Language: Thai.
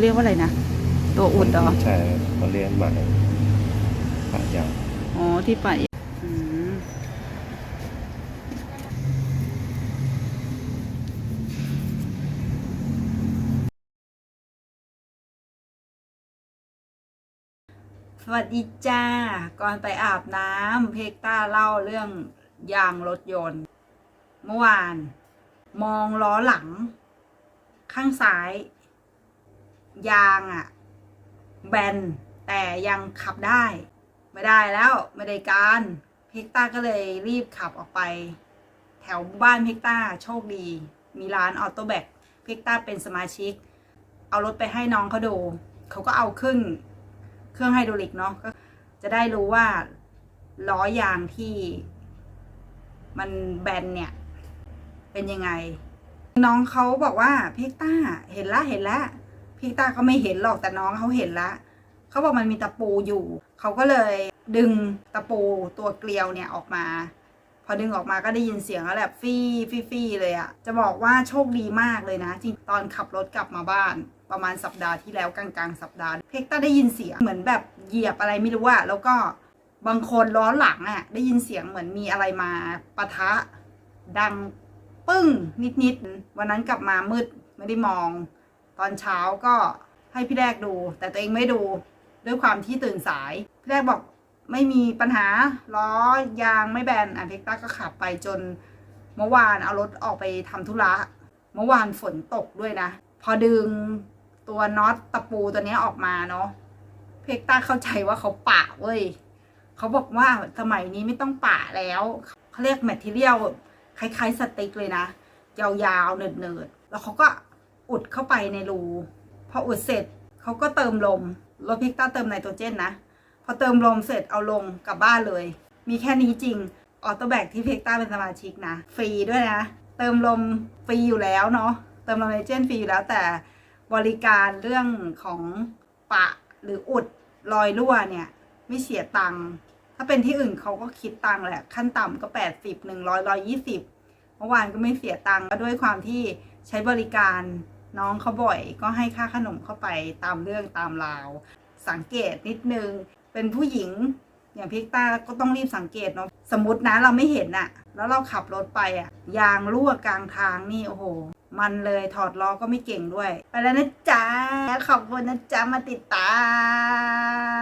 เรียกว่าอะไรนะ ตัวอุดเหรอใช่เขาเรียกหมายปะยางอ๋อที่ปะอืมสวัสดีจ้า ก่อนไปอาบน้ำเพกต้าเล่าเรื่องยางรถยนต์ เมื่อวาน มองล้อหลัง ข้างซ้าย ยางอะแบนแต่ยังขับได้ ไม่ได้แล้วไม่ได้การเพกต้าก็เลยรีบขับออกไป แถวบ้านเพกต้าโชคดี มีร้านออโต้แบกเพกต้าเป็นสมาชิก เอารถไปให้น้องเขาดูเขาก็เอาขึ้นเครื่องไฮดรอลิกเนาะก็จะได้รู้ว่าล้อยางที่มันแบนเนี่ย เป็นยังไง น้องเขาบอกว่าเพกต้าเห็นละเห็นละ พกต้าเขาไม่เห็นหรอกแต่น้องเขาเห็นละเขาบอกมันมีตะปูอยู่ เขาก็เลยดึงตะปูตัวเกลียวเนี่ยออกมา พอดึงออกมาก็ได้ยินเสียงแล้วแบบฟี่ฟี่ฟี่เลยอะจะบอกว่าโชคดีมากเลยนะจริงตอนขับรถกลับมาบ้าน ประมาณสัปดาห์ที่แล้วกลางๆสัปดาห์เพกต้าได้ยินเสียงเหมือนแบบเหยียบอะไรไม่รู้อะแล้วก็บางคนล้อหลังอะได้ยินเสียงเหมือนมีอะไรมาปะทะดังปึ้งนิดๆวันนั้นกลับมามืดไม่ได้มอง ตอนเช้าก็ให้พี่แรกดู แต่ตัวเองไม่ดูด้วยความที่ตื่นสาย พี่แรกบอกไม่มีปัญหาล้อยางไม่แบนอะเพกต้าก็ขับไปจนเมื่อวานเอารถออกไปทำธุระเมื่อวานฝนตกด้วยนะ พอดึงตัวน็อตตะปูตัวนี้ออกมาเนาะเพกต้าเข้าใจว่าเขาปะเว้ยเขาบอกว่าสมัยนี้ไม่ต้องปะแล้วเขาเรียกแมทเทียลคล้ายๆสติ๊กเลยนะยาวๆเนิดๆแล้วเขาก็ อุดเข้าไปในรูพออุดเสร็จเขาก็เติมลมรถพิกต้าเติมไนโตรเจนนะพอเติมลมเสร็จเอาลงกลับบ้านเลย มีแค่นี้จริงออโตแบกที่เพกต้าเป็นสมาชิกนะฟรีด้วยนะ เติมลมฟรีอยู่แล้วเนาะเติมลมไนโตรเจนฟรีอยู่แล้วแต่บริการเรื่องของปะหรืออุดรอยรั่วเนี่ย ไม่เสียตังค์ถ้าเป็นที่อื่นเขาก็คิดตังค์แหละ ขั้นต่ำก็แปดสิบหนึ่งร้อยร้อยยี่สิบเมื่อวานก็ไม่เสียตังค์ก็ด้วยความที่ใช้บริการ น้องเขาบ่อยก็ให้ค่าขนมเข้าไปตามเรื่องตามราว สังเกตนิดนึง เป็นผู้หญิงอย่างพิกตาก็ต้องรีบสังเกตเนาะสมมตินะเราไม่เห็นอะแล้วเราขับรถไปอะยางรั่วกลางทางนี่โอ้โห มันเลยถอดล้อก็ไม่เก่งด้วย ไปแล้วนะจ๊ะ ขอบคุณนะจ๊ะ มาติดตาม